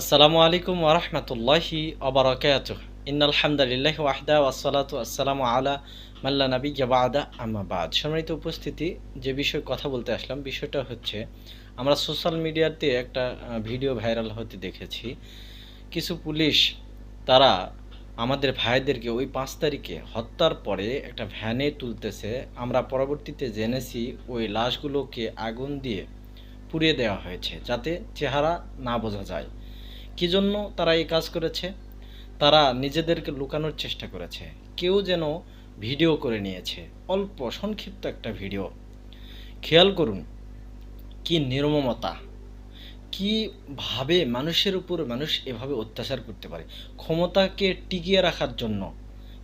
আসসালামু আলাইকুম ওরহমতুল্লাহি অবরাকাত ইন্নাল হামদুলিল্লাহ ওয়াহদা ওয়াসসালাতু আসসালামু আলা মাল্লা নবী জাবাদা আম্মা বাদ। সম্মানিত উপস্থিতি, যে বিষয়ে কথা বলতে আসলাম, বিষয়টা হচ্ছে, আমরা সোশ্যাল মিডিয়াতে একটা ভিডিও ভাইরাল হতে দেখেছি। কিছু পুলিশ, তারা আমাদের ভাইদেরকে ওই পাঁচ তারিখে হত্যার পরে একটা ভ্যানে তুলতেছে। আমরা পরবর্তীতে জেনেছি, ওই লাশগুলোকে আগুন দিয়ে পুড়িয়ে দেওয়া হয়েছে, যাতে চেহারা না বোঝা যায়। কি জন্য তারা এই কাজ করেছে? তারা নিজেদেরকে লুকানোর চেষ্টা করেছে। কেউ যেন ভিডিও করে নিয়েছে। অল্প সংক্ষিপ্ত একটা ভিডিও। খেয়াল করুন, কি নির্মমতা। কীভাবে মানুষের উপর মানুষ এভাবে অত্যাচার করতে পারে। ক্ষমতাকে টিকিয়ে রাখার জন্য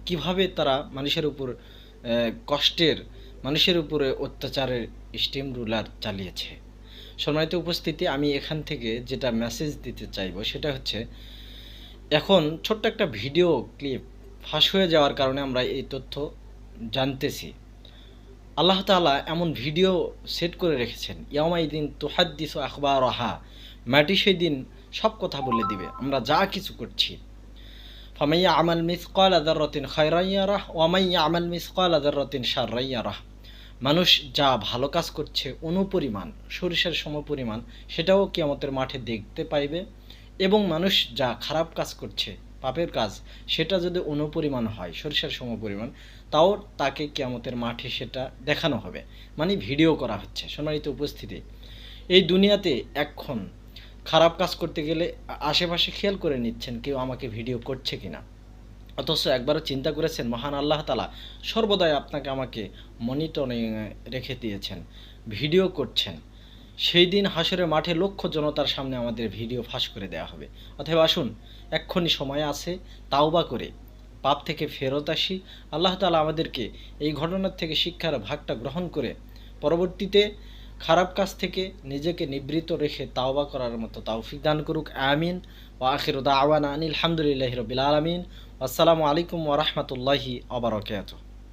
কীভাবে তারা মানুষের উপর কষ্টের, মানুষের উপরে অত্যাচারের স্টিম রুলার চালিয়েছে। সম্মানিত উপস্থিতি, আমি এখান থেকে যেটা মেসেজ দিতে চাইব সেটা হচ্ছে, এখন ছোট্ট একটা ভিডিও ক্লিপ ফাঁস হয়ে যাওয়ার কারণে আমরা এই তথ্য জানতেছি। আল্লাহ তাআলা এমন ভিডিও সেট করে রেখেছেন ইয়ামাই দিন তুহাদ্দিস আখবার রাহা মাটি সেই দিন সব কথা বলে দিবে, আমরা যা কিছু করছি। ফামাইয়া আমাল মিসকাল আদারতিন খায়রাইয়ারাহ ওয়ামাইয়া আমাল মিসকাল আদারতিন শাররাইয়ারাহ মানুষ যা ভালো কাজ করছে অনুপরিমাণ, সরিষার সমপরিমাণ, সেটাও কিয়ামতের মাঠে দেখতে পাইবে এবং মানুষ যা খারাপ কাজ করছে, পাপের কাজ, সেটা যদি অনুপরিমাণ হয়, সরিষার সমপরিমাণ, তাও তাকে কিয়ামতের মাঠে সেটা দেখানো হবে। মানে ভিডিও করা হচ্ছে, সম্মানিত উপস্থিতি। এই দুনিয়াতে এখন খারাপ কাজ করতে গেলে আশেপাশে খেয়াল করে নিচ্ছেন কেউ আমাকে ভিডিও করছে কিনা। অথচ একবারও চিন্তা করেছেন মহান আল্লাহ তালা। সর্বদাই আপনাকে আমাকে মনিটরিং রেখে দিয়েছেন, ভিডিও করছেন। সেই দিন হাসরের মাঠে লক্ষ জনতার সামনে আমাদের ভিডিও ফাঁস করে দেওয়া হবে। অথবা আসুন, এক্ষুনি সময় আছে, তাওবা করে পাপ থেকে ফেরত আসি। আল্লাহ তালা আমাদেরকে এই ঘটনার থেকে শিক্ষার ভাগটা গ্রহণ করে পরবর্তীতে খারাপ কাজ থেকে নিজেকে নিবৃত রেখে তাওবা করার মতো তাওফিক দান করুক, আমিন। ও আখির আওয়ান আনিল হামদুলিল্লাহ রবিল আলমিন। আসসালামু আলাইকুম ওরহমতুল্লাহি আবরকাত